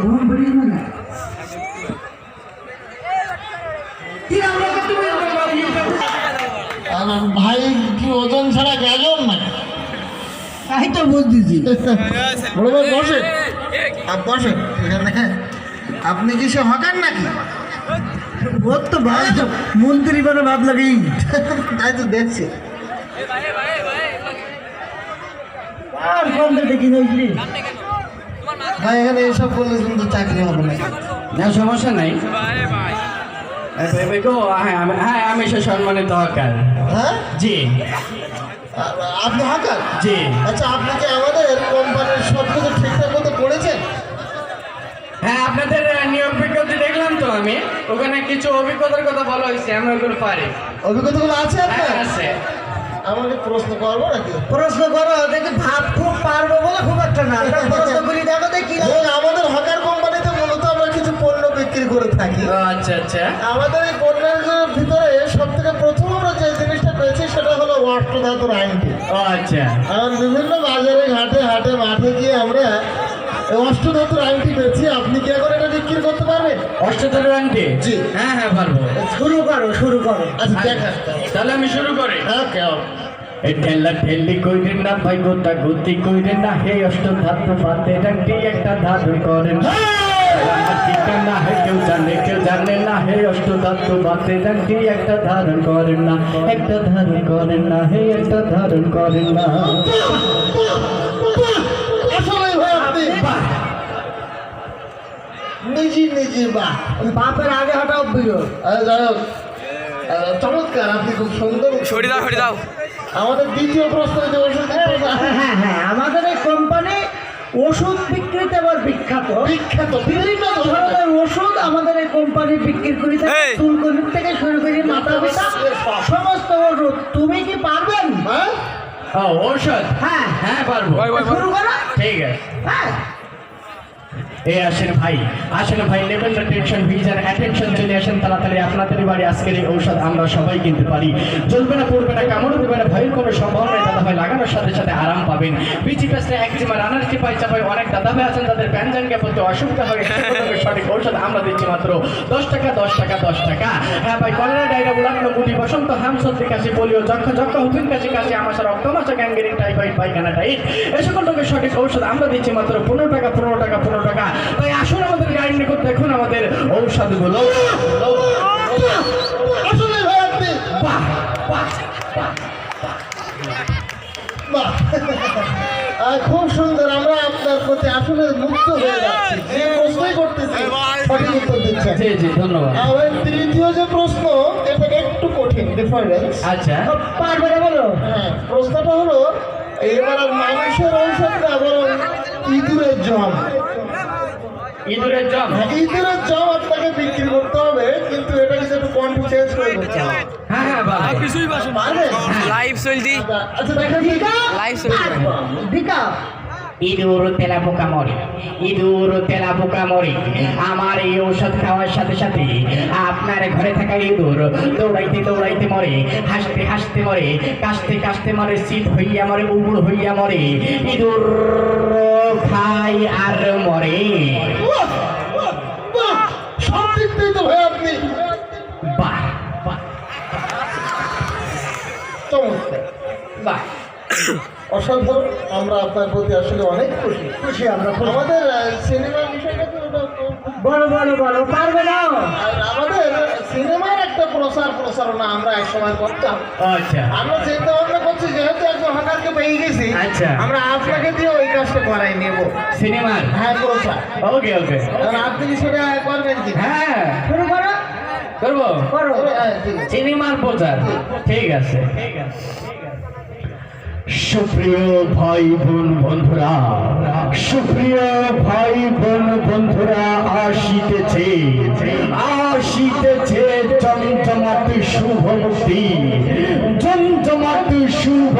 ঘুম না ভাই কি ওজন ছাড়া গাজন না তাই তো বড় বসেন। এখানে আপনি কি সে হকার নাকি? ওর তো ভাই তো মন্ত্রী বলে ভাব লাগে তাই তো দেখছি। আর কম দেখে কি নইলি ভাই এখানে এসব করলে কিন্তু চাকরি হবে না। না সমস্যা নাই। হ্যাঁ আমি- হ্যাঁ সে সম্মানিত হকার। হ্যাঁ? জি। আপনি হকার? জি। আচ্ছা আপনি কি আমাদের কোম্পানির সব কিছু ঠিকঠাক মতো করেছেন? হ্যাঁ আপনাদের আহ, নিয়োগ বিজ্ঞপ্তি দেখলাম তো আমি। ওখানে কিছু অভিজ্ঞতার কথা বলা হয়েছে আমি ওগুলো পারি। অভিজ্ঞতাগুলো আছে আপনার? আছে। আমাকে প্রশ্ন করব নাকি? প্রশ্ন করো দেখি ভাব খুব পারব বলে খুব একটা না। প্রশ্ন করি দেখো দেখি। আমাদের হকার কোম্পানিতে মূলত আমরা কিছু পণ্য বিক্রি করে থাকি। আচ্ছা আচ্ছা। আমাদের এই পণ্যের ভিতরে সব থেকে প্রথম আমরা যে জিনিসটা পেয়েছি সেটা হলো অষ্ট ধাতুর আইনটি আচ্ছা। আর বিভিন্ন বাজারে ঘাটে হাটে মাঠে গিয়ে আমরা এই অষ্ট ধাতুর আইনটি পেয়েছি। আপনি কি এখন এটা বিক্রি করতে পারবেন? অষ্টতর আন্টি জি। হ্যাঁ হ্যাঁ পারব। শুরু করো শুরু করো। আচ্ছা দেখান তাহলে আমি শুরু করি। হ্যাঁ এই ঠেলা ঠেলি কইরেন না ভাই গোটা গতি কইরেন না। হে অষ্ট ধাতু পাতে ডান্টি একটা ধাতু করেন। আমার ঠিকানা হে কেউ জানে কেউ জানে না। হে অষ্ট ধাতু পাতে ডান্টি একটা ধারণ করেন না। একটা ধারণ করেন না হে একটা ধারণ করেন না। আপনি! নিজে নিজে বাপের আগে হটাও বিরো আর যাই হোক চমৎকার আপনি খুব সুন্দর সরি দাও সরি দাও। আমাদের দ্বিতীয় প্রশ্ন ওষুধ হ্যাঁ হ্যাঁ আমাদের এই কোম্পানি ওষুধ বিক্রিতে আবার বিখ্যাত। বিখ্যাত বিভিন্ন ধরনের। ওষুধ আমাদের এই কোম্পানি বিক্রি করে থাকে। এই! থেকে শুরু করে মাথা ব্যথা সমস্ত ওষুধ। তুমি কি পারবেন? হ্যাঁ? ও ঔষধ। হ্যাঁ হ্যাঁ পারব। শুরু করো। ঠিক আছে। হ্যাঁ। এই আসেন ভাই আসেন ভাই, নেবেন না টেনশন ভিজার অ্যাটেনশন চলে আসেন তাড়াতাড়ি। আপনাদের বাড়ি আজকের এই ঔষধ আমরা সবাই কিনতে পারি। চলবে না, পড়বে না, কামড় দেবে না, ভয়ের কোনো সম্ভব নেই। দাদা ভাই লাগানোর সাথে সাথে আরাম পাবেন। বিচি পেস্টে একজিমা রানার চিপাই চাপাই অনেক দাদা ভাই আছেন, তাদের প্যানজানকে বলতে অসুবিধা হয় সঠিক ঔষধ আমরা দিচ্ছি মাত্র দশ টাকা দশ টাকা দশ টাকা। হ্যাঁ ভাই কলেরা ডায়রা বুলাকলো মুটি বসন্ত, হাম, সর্দি, কাশি, পোলিও, যক্ষ যক্ষ হুপিন কাশি কাশি আমাশা রক্তমাশা গ্যাঙ্গেরিং টাইফয়েড পায়খানা টাইট এই সকল রোগের সঠিক ঔষধ আমরা দিচ্ছি মাত্র পনেরো টাকা পনেরো টাকা পনেরো টাকা। তাই আসুন আমাদের গাড়ি নিকট দেখুন আমাদের ঔষধগুলো। আসলে বাহ বাহ বাহ খুব সুন্দর আমরা আপনার প্রতি আসলে মুক্ত হয়ে যাচ্ছি। যে প্রশ্নই করতেছি সঠিক উত্তর দিচ্ছেন জি জি ধন্যবাদ। আবার তৃতীয় যে প্রশ্ন এটা একটু কঠিন ডিফারেন্স আচ্ছা। পারবে না বলো হ্যাঁ প্রশ্নটা হলো এবার মানুষের ঔষধ না বরং ইঁদুরের জম ইঁদুরের জম হ্যাঁ, ইঁদুরের জম আপনাকে বিক্রি করতে হবে কিন্তু এটা কিন্তু একটু কন্ট চেঞ্জ করে করতে হবে হ্যাঁ হ্যাঁ বাহ কিছুই পাশে পারবেন লাইভ চলছি আচ্ছা দেখেন লাইভ চলছি বিকা ইঁদুর তেলা পোকা মরে। ইঁদুর তেলা পোকা মরে। আমার এই ঔষধ খাওয়ার সাথে সাথে আপনার ঘরে থাকা ইঁদুর দৌড়াইতে দৌড়াইতে মরে হাসতে হাসতে মরে কাশতে কাশতে মরে শীত হইয়া মরে উবুর হইয়া মরে ইঁদুর খাই আর মরে বাহ, বাহ, বাহ, সব দিক দিয়ে তো ভাই আপনি বাহ বাহ চমৎকার বাহ অসাধারণ আমরা আপনার প্রতি আসলে অনেক খুশি। খুশি আমরা আমাদের সিনেমার বিষয়টা তো বলো বলো বলো পারবে না। আর আমাদের সিনেমার একটা প্রচার প্রচারণা আমরা এক সময় করতাম। আচ্ছা। আমরা চিন্তা ভাবনা করছি যেহেতু একজন হকারকে পেয়ে গেছি আচ্ছা। আমরা আপনাকে দিয়ে ওই কাজটা করাই নেব। সিনেমার? হ্যাঁ প্রচার ওকে ওকে। আর আপনি কি সেটা করবেন কি? হ্যাঁ। শুরু করো। করব? করো হ্যাঁ, ঠিক আছে। সিনেমার প্রচার। ঠিক আছে। সুপ্রিয় ভাই বোন বন্ধুরা, সুপ্রিয় ভাই বোন বন্ধুরা, আসিতেছে আসিতেছে জমজমাট শুভ মুক্তি, জমজমাট শুভ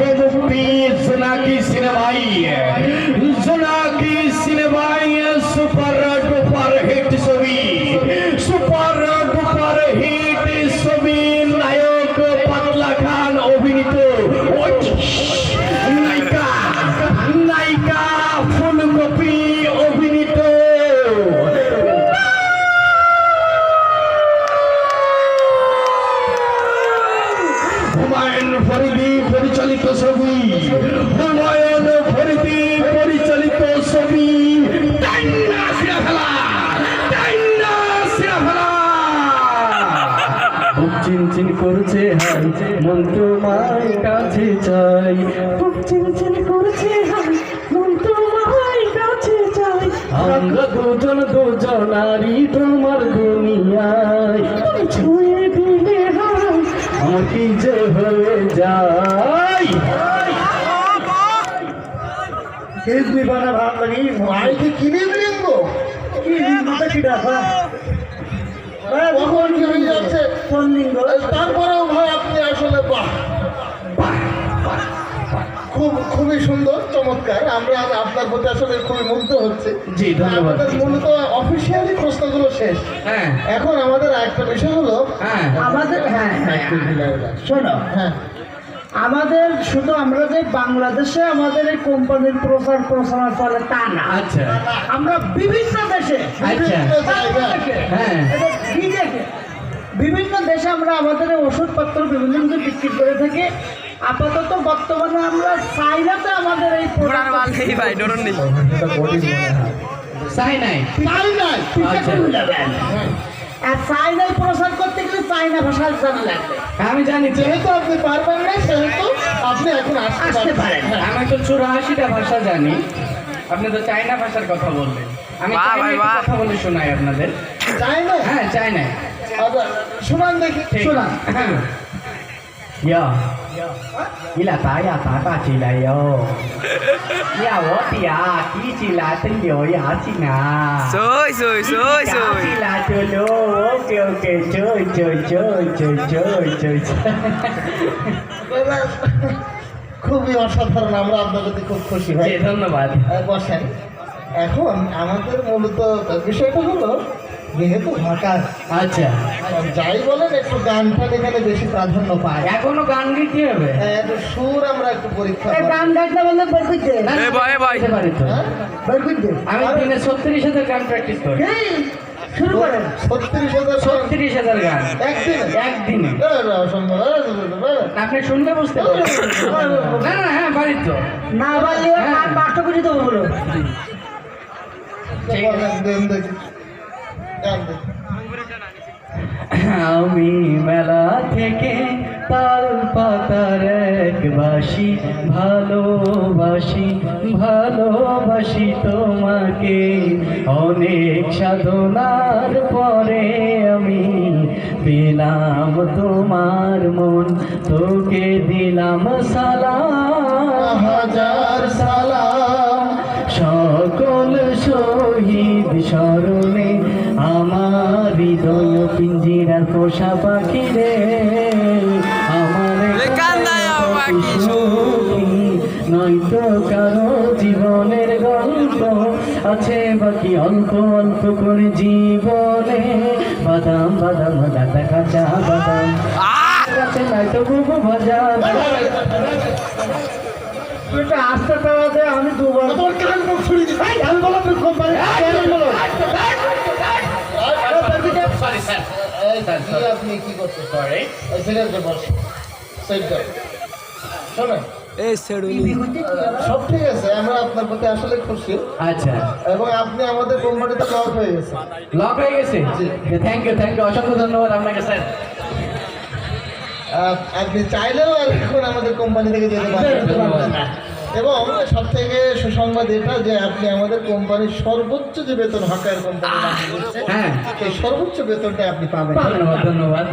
চিনচিন করছে হাই। মন তোমার কাছে চাই। চিনচিন করছে হাই। মন তোমার কাছে চাই। আমরা দুজন দুজনারই তোমার দুনিয়ায়। ছুঁয়ে দিলে হাই। আমার কি যে হয়ে যায়? কিসবি বানা ভাব লাগি ভাইকে কিনে দিলেন গো কি মাথা কি ডাকা? কি হয়ে যাচ্ছে? তারপরেও ভাই আপনি আসলে বাহ। খুব খুবই সুন্দর চমৎকার। আমরা আপনার প্রতি আসলে খুবই মুগ্ধ হচ্ছে। জি, ধন্যবাদ। মূলত অফিসিয়ালি প্রশ্নগুলো শেষ। হ্যাঁ। এখন আমাদের একটা বিষয় হলো হ্যাঁ। আমাদের হ্যাঁ হ্যাঁ। শোনো। হ্যাঁ। আমাদের শুধু আমরা যে বাংলাদেশে আমাদের এই কোম্পানির প্রচার প্রচারণা চলে তা না। আচ্ছা। আমরা বিভিন্ন দেশে আচ্ছা। হ্যাঁ। বিভিন্ন দেশে আমরা আমাদের এই ওষুধপত্র বিভিন্ন বিক্রি করে থাকি। আপাতত বর্তমানে আমরা চাইনাতে আমাদের এই নেই নেই। চাই নাই। আর চাইনায় প্রচার করতে গেলে চাইনা ভাষা জানা লাগবে। আমি জানি তো যেহেতু আপনি পারবেন না সেহেতু আপনি এখন আসতে পারেন। পারেন আমি তো চুরাশিটা ভাষা জানি। আপনি তো চাইনা ভাষার কথা বললেন। আমি চাইনা কথা বলে শোনাই আপনাদের। তাই হ্যাঁ চাইনা আবার শুনান দেখি। শোনান। হ্যাঁ। ইয়া। ইলা তায়া তাতা চিলাইও। ইয়া ও তিয়া কি চিলা ইয়া চিনা। Soy, soy, soy. চলো ওকে ওকে চই চই চই চই চই চই খুবই অসাধারণ আমরা আপনার প্রতি খুব খুশি ভাই ধন্যবাদ। বসেন। এখন আমাদের মূলত বিষয়টা হলো যেহেতু ঢাকা আচ্ছা যাই বলেন একটু গান টান এখানে বেশি প্রাধান্য পায় এখনও গান গাইতে হবে হ্যাঁ, একটু সুর আমরা একটু পরীক্ষা করি। গান গাইতে বললে বের করতে না, না, এ ভাই, এ ভাই। গাইতে পারি তো হ্যাঁ? বের করতে আমি দিনে ছত্রিশ হাজার গান প্র্যাকটিস করি এই, শুরু করেন ছত্রিশ হাজার ছত্রিশ হাজার গান একদিনে একদিনে আপনি শুনলে বুঝতে না না হ্যাঁ বাড়ির তো না গান বাষ্ট করে দেবো বলো ঠিক আছে। বলেন, দেন দেখি। গান দেখি। আমি মেলা থেকে তাল পাতার এক বাসি ভালোবাসি ভালোবাসি তোমাকে। অনেক সাধনার পরে আমি পেলাম তোমার মন, তোকে দিলাম সালাম। হাজার সালাম, সকল শহীদ স্মরণে পোষা পাখি রে আমার নয়তো কারও জীবনের গল্প আছে বাকি অল্প অল্প করে জীবনে। বাদাম বাদাম দাদা কাঁচা বাদাম। কাছে নয়তো বুবু ভাজা। তুই একটু আস্তে আমি দুবার তোমার কান মুখ ছুড়ে আমি বললাম তুমি কোম্পানি কি আপনি কি করতে ঠিক আছে বস। সাইড শোনেন। এ সেডুলি সব ঠিক আছে আমরা আপনার প্রতি আসলে খুশি। আচ্ছা। এবং আপনি আমাদের কোম্পানিতে লক হয়ে গেছে লক হয়ে গেছে? থ্যাংক ইউ থ্যাংক ইউ অসংখ্য ধন্যবাদ আপনাকে স্যার। আপনি চাইলেও আর এখন আমাদের কোম্পানি থেকে যেতে পারবেন। না। এবং সব থেকে সুসংবাদ এটা যে আপনি আমাদের কোম্পানির সর্বোচ্চ যে বেতন হকার কোম্পানি হ্যাঁ। সেই সর্বোচ্চ বেতনটা আপনি পাবেন ধন্যবাদ।